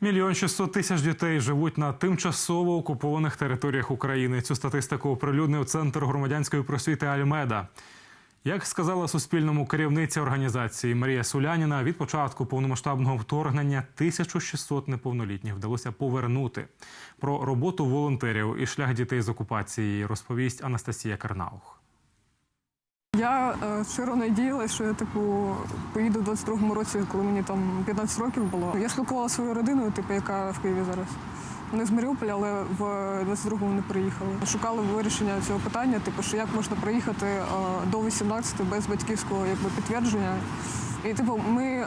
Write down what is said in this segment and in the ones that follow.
Мільйон 600 тисяч дітей живуть на тимчасово окупованих територіях України. Цю статистику оприлюднив Центр громадянської просвіти Альмеда. Як сказала Суспільному керівниця організації Марія Суляніна, від початку повномасштабного вторгнення 1600 неповнолітніх вдалося повернути. Про роботу волонтерів і шлях дітей з окупації розповість Анастасія Карнаух. Я е, щиро надіялася, що я типу поїду в 22-му році, коли мені там 15 років було. Я спілкувалася зі своєю родиною, типу, яка в Києві зараз. Вони з Маріуполя, але в 22-му не приїхали. Шукали вирішення цього питання, типу, що як можна приїхати е, до 18 без батьківського якби, підтвердження. І типу, ми е,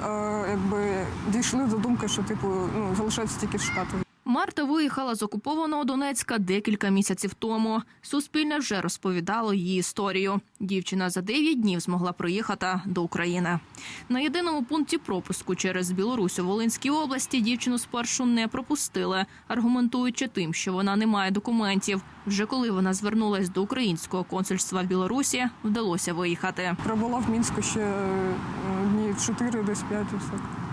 якби дійшли до думки, що типу ну залишається тільки чекати. Марта виїхала з окупованого Донецька декілька місяців тому. Суспільне вже розповідало її історію. Дівчина за 9 днів змогла приїхати до України. На єдиному пункті пропуску через Білорусь у Волинській області дівчину спершу не пропустили, аргументуючи тим, що вона не має документів. Вже коли вона звернулась до українського консульства в Білорусі, вдалося виїхати. Пробула в Мінську ще е, дні 4, десь 5 ось так.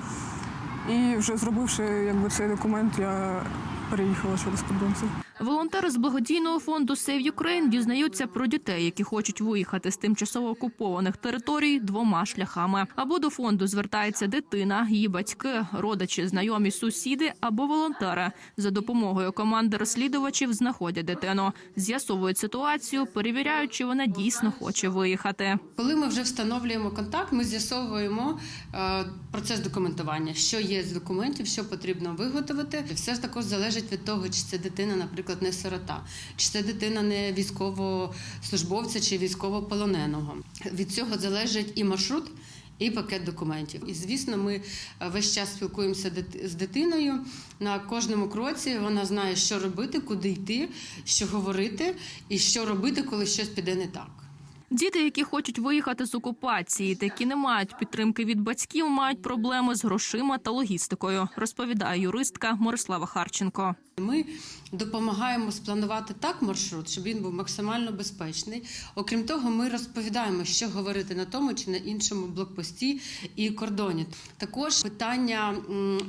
І вже зробивши якби, цей документ, я переїхала через кордон. Волонтери з благодійного фонду Save Ukraine дізнаються про дітей, які хочуть виїхати з тимчасово окупованих територій двома шляхами. Або до фонду звертається дитина, її батьки, родичі, знайомі, сусіди або волонтери. За допомогою команди розслідувачів знаходять дитину, з'ясовують ситуацію, перевіряють, чи вона дійсно хоче виїхати. Коли ми вже встановлюємо контакт, ми з'ясовуємо е, процес документування, що є з документів, що потрібно виготовити. Все ж також залежить від того, чи це дитина, наприклад, не сирота, чи це дитина не військовослужбовця чи військовополоненого. Від цього залежить і маршрут. І пакет документів. І звісно, ми е, весь час спілкуємося з дитиною. На кожному кроці вона знає, що робити, куди йти, що говорити, і що робити, коли щось піде не так. Діти, які хочуть виїхати з окупації, та які не мають підтримки від батьків, мають проблеми з грошима та логістикою, розповідає юристка Мирослава Харченко. Ми допомагаємо спланувати так маршрут, щоб він був максимально безпечний. Окрім того, ми розповідаємо, що говорити на тому чи на іншому блокпості і кордоні. Також питання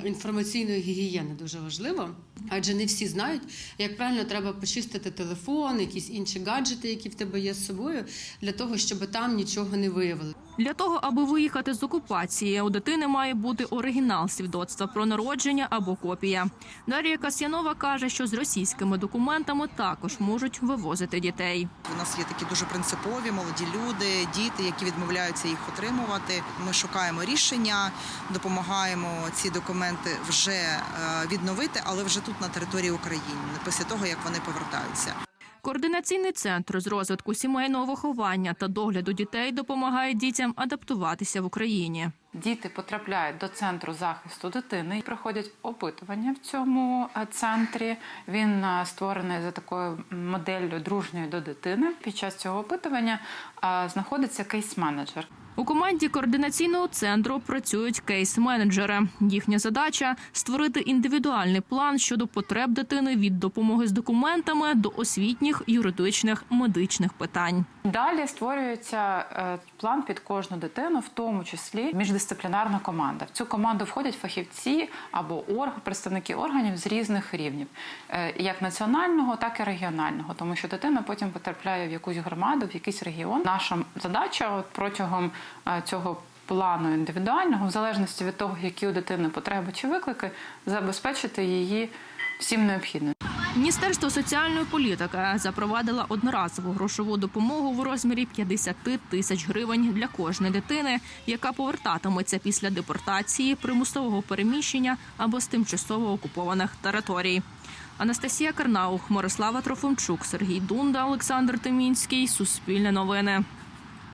інформаційної гігієни дуже важливо, адже не всі знають, як правильно треба почистити телефон, якісь інші гаджети, які в тебе є з собою, для того, щоб там нічого не виявили. Для того, аби виїхати з окупації, у дитини має бути оригінал свідоцтва про народження або копія. Дар'я Касьянова каже, що з російськими документами також можуть вивозити дітей. У нас є такі дуже принципові молоді люди, діти, які відмовляються їх отримувати. Ми шукаємо рішення, допомагаємо ці документи вже е, відновити, але вже тут на території України, після того як вони повертаються. Координаційний центр з розвитку сімейного виховання та догляду дітей допомагає дітям адаптуватися в Україні. Діти потрапляють до центру захисту дитини і проходять опитування в цьому е, центрі. Він е, створений за такою моделлю дружньої до дитини. Під час цього опитування е, знаходиться кейс-менеджер. У команді координаційного центру працюють кейс-менеджери. Їхня задача створити індивідуальний план щодо потреб дитини від допомоги з документами до освітніх, юридичних, медичних питань. Далі створюється е, план під кожну дитину, в тому числі міждисциплінарна команда. В цю команду входять фахівці або орг, представники органів з різних рівнів, е, як національного, так і регіонального, тому що дитина потім потрапляє в якусь громаду, в якийсь регіон. Наша задача от протягом цього. Плану індивідуального, в залежності від того, які у дитини потреби чи виклики, забезпечити її всім необхідним. Міністерство соціальної політики запровадило одноразову грошову допомогу в розмірі 50 тисяч гривень для кожної дитини, яка повертатиметься після депортації, примусового переміщення або з тимчасово окупованих територій. Анастасія Карнаух, Мирослава Трофимчук, Сергій Дунда, Олександр Тимінський. Суспільне новини.